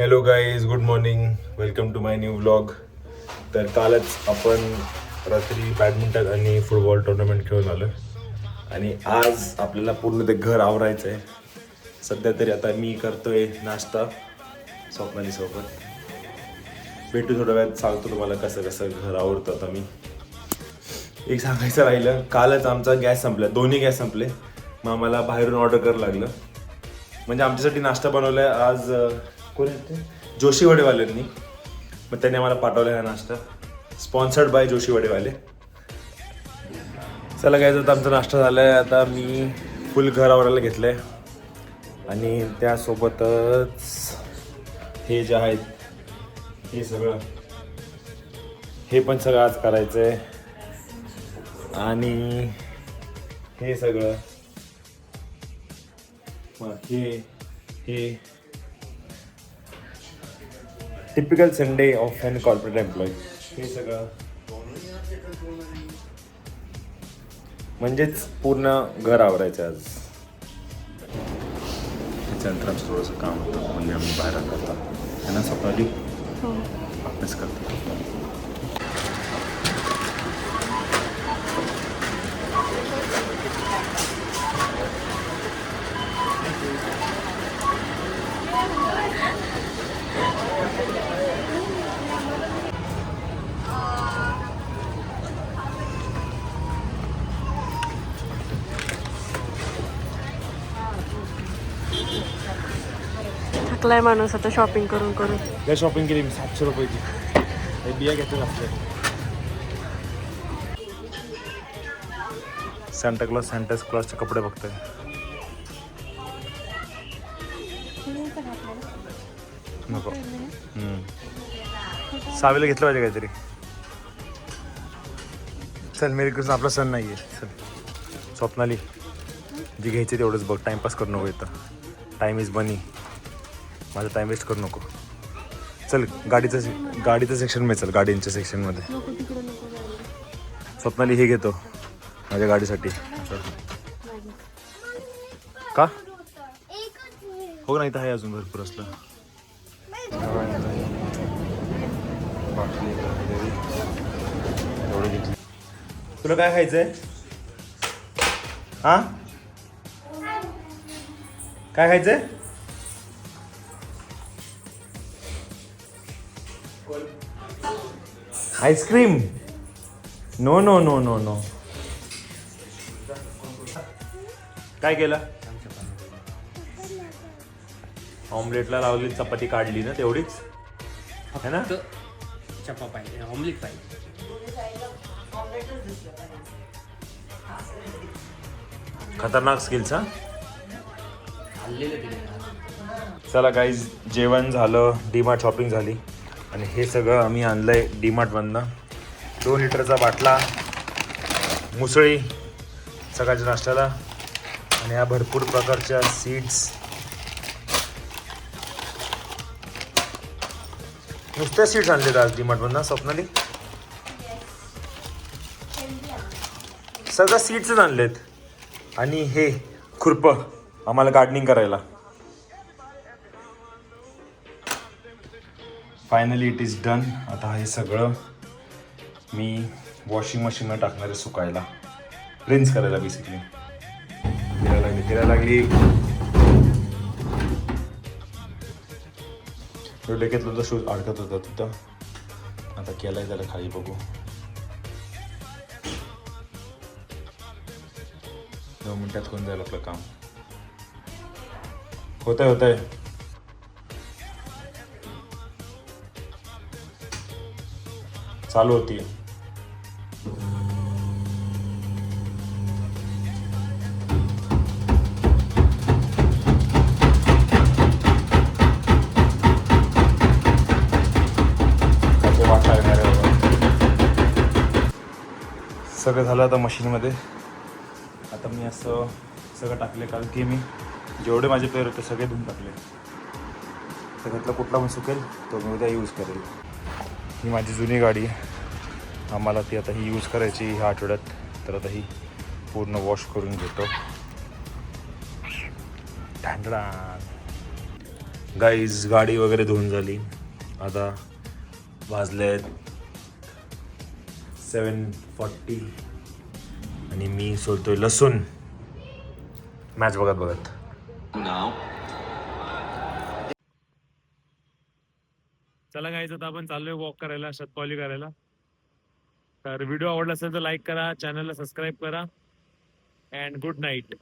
Hello guys good morning welcome to my new vlog तर कालच आपण रात्री बॅडमिंटन आणि फुटबॉल टुर्नामेंट खेळून आलो. आणि आज आपल्याला पूर्ण ते घर आवरायचं आहे सध्या तरी आता मी करतोय नाश्ता स्वप्नालीसोबत भेटू थोड्या वेळात सांगतो तुम्हाला कसं कसं घर आवडतं आता मी. एक सांगायचं राहिलं कालच आमचा गॅस संपला. दोन्ही गॅस संपले. मग आम्हाला बाहेरून ऑर्डर करावं लागलं. म्हणजे आमच्यासाठी नाश्ता बनवलाय. आज कोण आहेत ते? जोशीवाडेवाल्यांनी मग त्यांनी आम्हाला पाठवलं हा नाश्ता. Sponsored by Joshi Wadewale. चला काय आता आमचा नाश्ता झाला आहे आता मी फुल घर आवरायला आहे आणि त्यासोबतच हे जे आहेत हे सगळं. हे पण सगळं आज करायचं आहे आणि हे सगळं. मग हे हे. टिपिकल संडे ऑफ अन कॉर्पोरेट एम्प्लॉई हे सगळं. म्हणजेच पूर्ण घर आवरायचं आज. त्याच्यानंतर आमचं थोडंसं काम होतं म्हणजे आम्ही बाहेर करता त्यांना स्वप्नाली अभ्यास करतो. थकलाय माणूस आता शॉपिंग करून करून. काय शॉपिंग केली मी सातशे रुपयाची हे बिया घेतलं असले सॅन्टा क्लॉस सॅन्टास क्लॉसचे कपडे बघतोय. नको. हम्म. सावीला घेतलं पाहिजे काहीतरी. चल मेरी कृष्ण आपला सण नाही आहे चल. स्वप्नाली. जी घ्यायची तेवढंच बघ. टाइमपास करू नको येतं टाईम इज बनी माझा टाइम वेस्ट करू नको. चल गाडीचं से- गाडीचं सेक्शन चल गाडींच्या सेक्शनमध्ये स्वप्नाली हे घेतो माझ्या गाडीसाठी. का? हो नाही तर आहे अजून भरपूर असलं. तुला काय खायचंय? हा? काय खायचंय? Ice cream. No no no no no. काय केलं? ऑमलेटला लावली चपाती काढली ना तेवढीच? है ना? चपा पाहिजे ऑमलेट पाहिजे. खतरनाक स्किल्स हा? चला गाईज जेवण झालं डीमार्ट शॉपिंग झाली. आणि हे सगळं आम्ही आणलं आहे डीमार्टमधनं दोन लिटरचा बाटला मुसळी सकाळच्या नाश्त्याला आणि ह्या भरपूर प्रकारच्या सीड्स नुसत्या सीड्स आणलेत आज डीमार्टमधनं स्वप्नाली? सगळं सीड्सच आणलेत. आणि हे खुरपं. आम्हाला गार्डनिंग करायला. फायनली इट इज डन आता हे सगळं मी वॉशिंग मशीनला टाकणार आहे सुकायला. रिन्स करायला बेसिकली फिरायला लागली फिरायला लागली. तो डोक्यातला तो शूज अडकत होता तिथं. आता केलाय जरा खाली बघू. दोन मिनटात होऊन जाईल आपलं काम. होतंय होतंय. चालू होती. वाटा सगळं झालं आता मशीनमध्ये. आता मी असं सगळं टाकले कारण की मी जेवढे माझे पेर होते सगळे धुवून टाकले. त्याच्यातला कुठला पण सुकेल तो मी उद्या यूज करेल. ही माझी जुनी गाडी. आहे आम्हाला ती आता ही यूज करायची ह्या आठवड्यात. तर आता ही पूर्ण वॉश करून घेतो. ढांडळा गाईज गाडी वगैरे धुवून झाली. आता वाजले सेवन फॉर्टी आणि मी सोलतोय लसूण. मॅच बघत बघत. चला गाईज आता आपण चाललोय वॉक करायला शतपावली करायला. तर व्हिडिओ आवडला असेल तर लाईक करा चॅनलला सबस्क्राईब करा. And good night